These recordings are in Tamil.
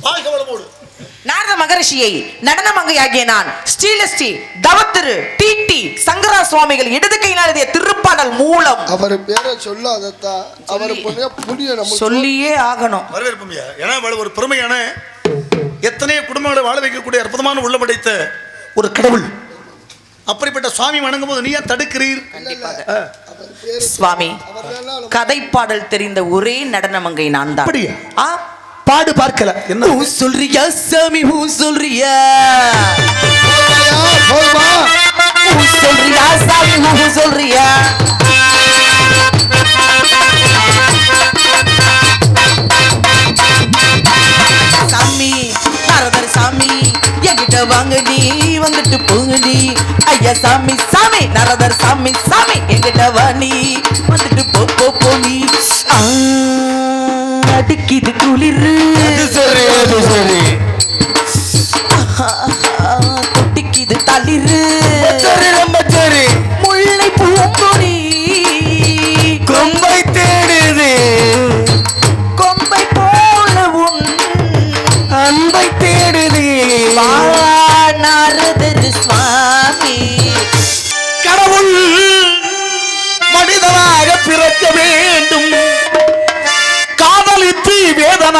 வாழ்க வளமோடு நாரத மகரிஷியை நடனமங்கையாகிய நான் ஸ்ரீலஸ்ரீ தவத்திரு டிடி சங்கரா சுவாமிகள் இடது கையினால் எழுதிய திருப்பாடல் மூலம். அவர் பேரை சொல்லாதத்தா அவர் நம்ம சொல்லியே ஆகணும். வரவேற்புமையா ஏன்னா ஒரு பெருமையான எத்தனையோ குடும்பங்களை வாழ வைக்கக்கூடிய அற்புதமான உள்ள படைத்த ஒரு கடவுள். அப்படிப்பட்ட சுவாமி வணங்கும் போது நீ ஏன் தடுக்கிறீர் சுவாமி மேல கதைப்பாடல் தெரிந்த ஒரே நடனமங்கை நான் தான் அப்படியா? ஆ? பாடு பார்க்கல. என்ன? ஹூ சொல்றியா சாமி? ஹூ சொல்றியா? ஹூ சொல்றியா சாமி? ஹூ சொல்றியா? சாமி நாரதர் சாமி என்கிட்ட வாங்க நீ வந்துட்டு போங்க நீ ஐயா சாமி சாமி நாரதர் சாமி சாமி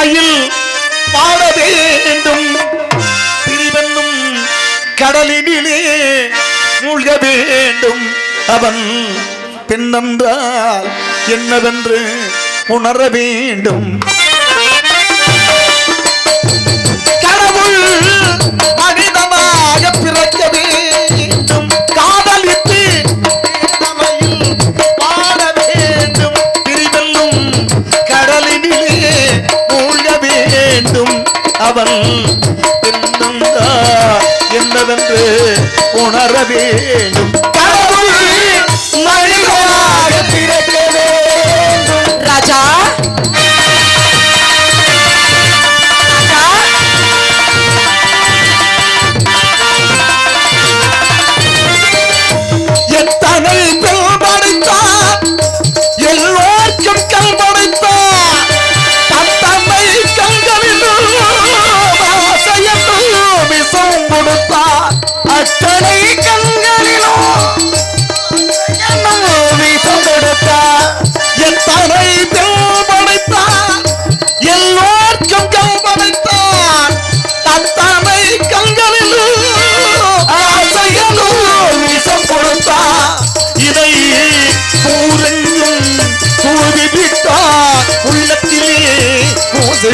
வேதனையில் பாட வேண்டும். பிரிவென்னும் கடலினிலே மூழ்க வேண்டும். அவன் பெண்ணென்றால் என்னவென்று உணர வேண்டும். வேண்டும். மனிதனாக பிறக்க வேண்டும். ராஜா. ராஜா.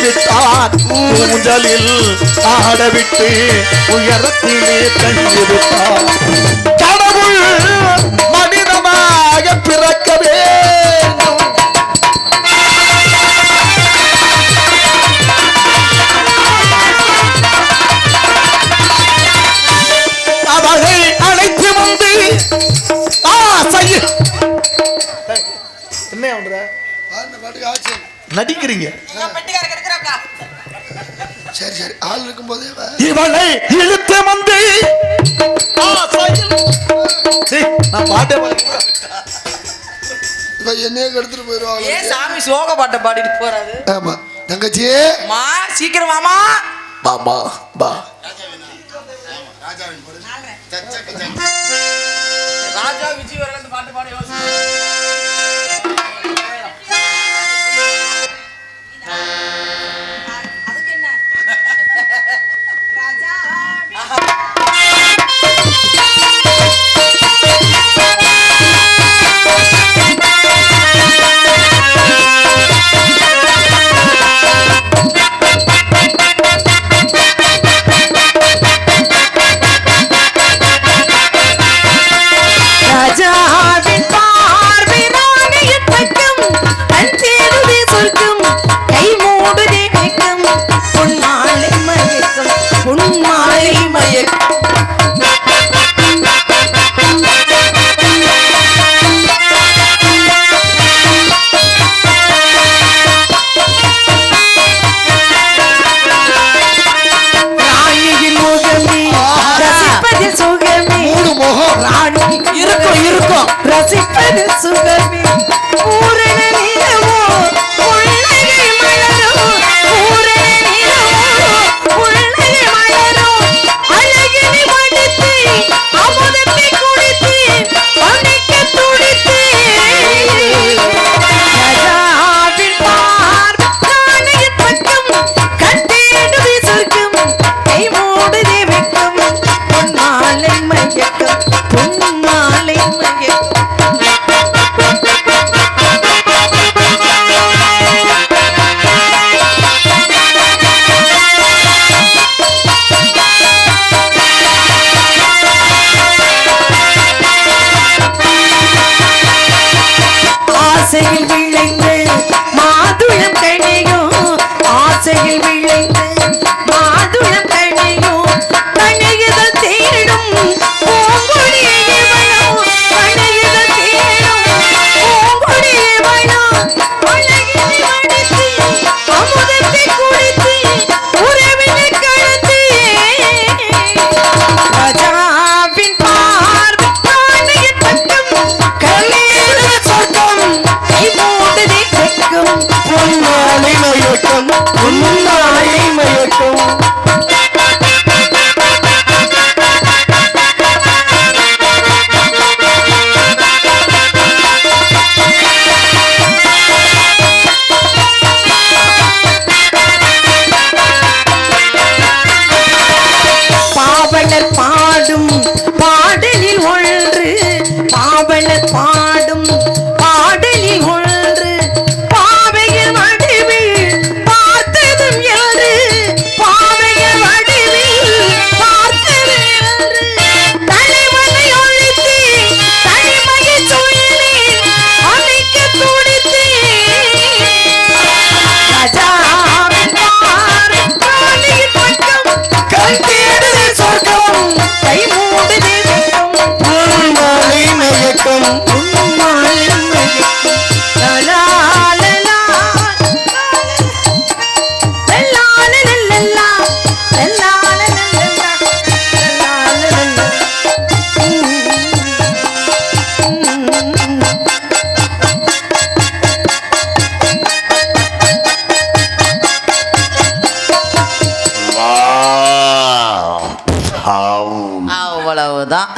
பூசி ஊஞ்சலில் ஆடவிட்டு உயரத்திலே தள்ளி இழுத்து வந்து ஆசையில் சீ, நான் பாட்டே பாட. இப்ப என்னையே கெடுத்துட்டு ஏன் போயிடுவாங்க சாமி சோக பாட்டை பாடிட்டு போறாரு? ஆமா. தங்கச்சி மா சீக்கிரம் வாமா. பாமா பா ராஜா ரசிப்பது சுகமே. ஊரண நீளமோ வணக்கம் அவ்வளவுதான்.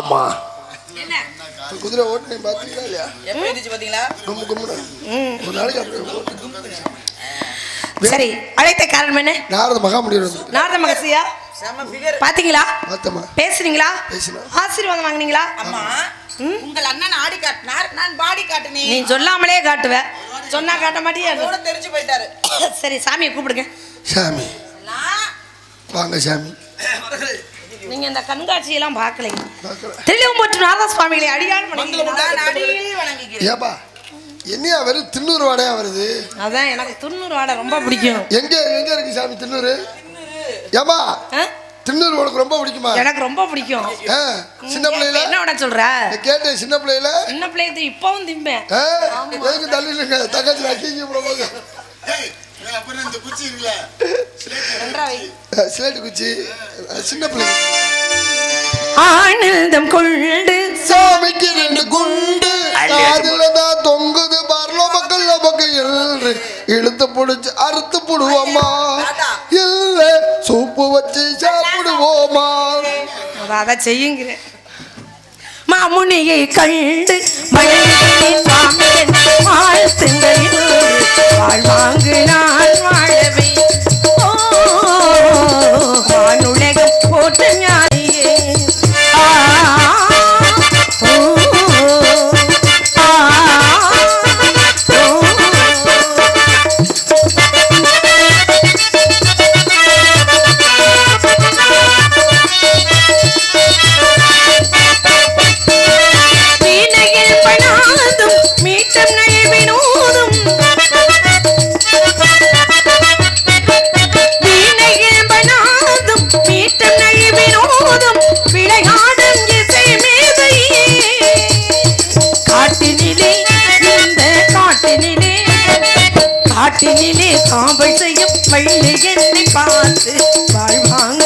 அம்மா. குதிரை ஓட்டுனேன் பார்த்தீங்களா இல்லையா? பாத்தீங்களா? ஒரு நாளைக்கு. சரி அழைத்த காரணம் என்ன? நாரத மகாமுடிவர் வந்து நாரத மகசியா? பாத்தீங்களா? பேசினா. ஆசீர்வாதம் வாங்குனீங்களா? அம்மா உங்கள் அண்ணன் ஆடி காட்டினார். நான் பாடி நீ காட்டினேன் சொல்லாமலே காட்டுவ. சொன்னா காட்ட மாட்டியா தெரிஞ்சு போயிட்டாரு. சரி சாமியை கூப்பிடுங்க. சாமி. வாங்க சாமி. நீங்க இந்த கண்காட்சி எல்லாம் பார்க்கலைங்க. திருவம்பற்று நாரத சுவாமிகளை அடியாள் நான் அடியில் வணங்குகிறேன் ஏப்பா என்னையா வெறும் திண்ணூறு வாடையா வருது? அதான் எனக்கு துண்ணூறு வாடை ரொம்ப பிடிக்கும். எங்க எங்க இருக்கு சாமி திண்ணூறு? ஏமா ஆ? திண்ணூறு உனக்கு ரொம்ப பிடிக்குமா? எனக்கு ரொம்ப பிடிக்கும். ஆ, சின்ன பிள்ளையில? என்ன விட சொல்ற? கேட்டேன் சின்ன பிள்ளையில? சின்ன பிள்ளைக்கு இப்பவும் திம்பேன். எதுக்கு தள்ளிடுங்க தங்கச்சி நக்கிங்க போட போங்க நன்றாவை சிலேட்டு குச்சி. அஹ், சின்ன பிள்ளை. ஆனந்தம் கொண்டு சாமிக்கு ரெண்டு குண்டு. அதுல தான் தொங்குது. பரலோ மக்கள் நமக்கு என்று இழுத்து பிடிச்சு அறுத்து போடுவோமா இல்ல உப்பு வச்சு சாப்பிடுவோமா? அதை செய்யுங்கிறேன். மாமுனியை கண்டு வாழ்வாங்கு நான் வாழவே நயவினோதும் விளையாடும் இசை மேதையே. காட்டினிலே இந்த காட்டினிலே காட்டினிலே காவல் செய்யும் பள்ளி என்னை பார்த்து வாழ்வாங்க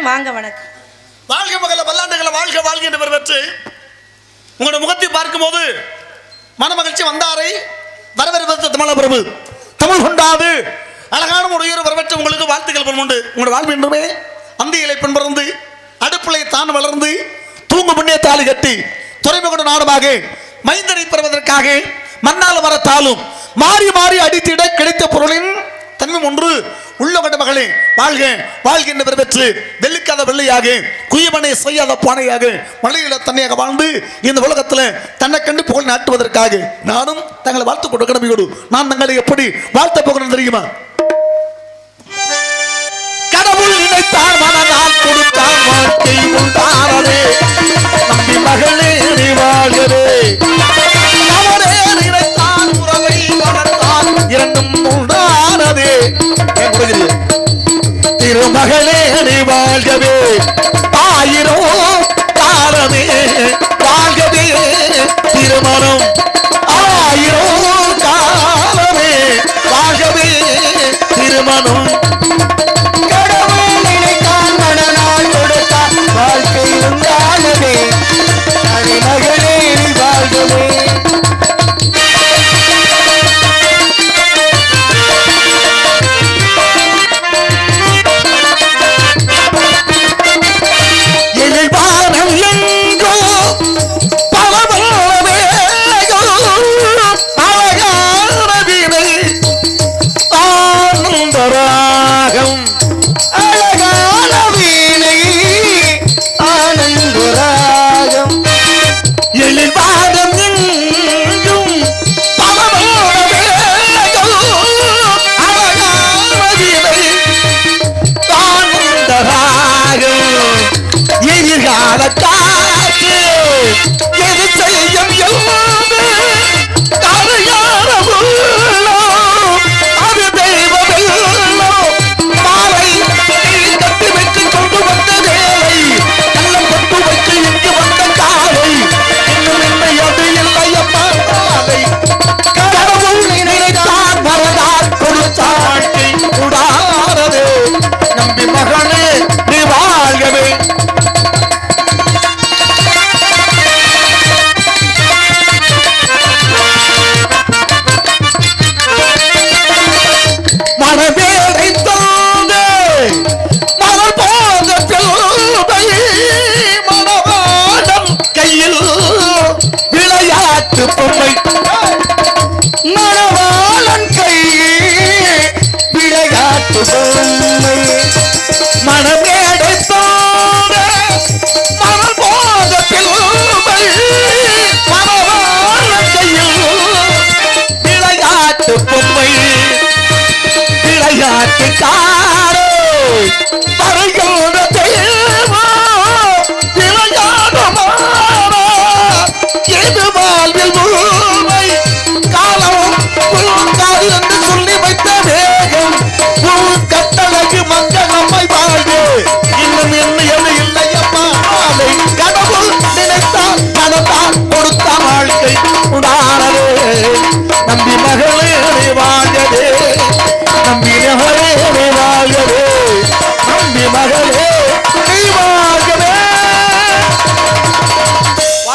வேண்டும் வாங்க வணக்கம். வாழ்க மகள பல்லாண்டுகளை வாழ்க வாழ்க என்று பெற்று உங்களோட முகத்தை பார்க்கும்போது மனமகிழ்ச்சி வந்தாரை. வரவேற்பது தமிழ பிரபு தமிழ் கொண்டாது. அழகான ஒரு உயர்வு வரவேற்று உங்களுக்கு வாழ்த்துக்கள் பெறும் உண்டு. உங்களோட வாழ்வு என்றுமே அந்தியிலை பின்பறந்து அடுப்பிலை தான் வளர்ந்து தூங்கு முன்னே தாலி கட்டி துறைமுக நாடுமாக மைந்தனை பெறுவதற்காக மண்ணால் வரத்தாலும் மாறி மாறி அடித்திட கிடைத்த பொருளின் தன்மை ஒன்று. உள்ள மகளே வாழ்க. வாழ்க என்று பெற்று வெள்ளிக்காத வெள்ளையாக குயமனை செய்யாத பானையாக மலையில தன்னையாக வாழ்ந்து இந்த உலகத்தில் தன்னை கண்டு புகழ் நாட்டுவதற்காக நானும் தங்களை வாழ்த்து கொண்டு கடமையோடு நான் தங்களை எப்படி வாழ்த்த போகிறேன் தெரியுமா? கடவுள் நினைத்தார் மனதால் கொடுத்தார் வாழ்க்கை உண்டானதே மகளே நீ வாழ்கவே. ஆயிரம் காலமே வாழ்கவே. திருமணம் ஆயிரம் காலமே மனம் எடுத்தோட மனம் போத பிள்ளைகள் மனவாழ்க்கையில் விளையாட்டு பொம்மை.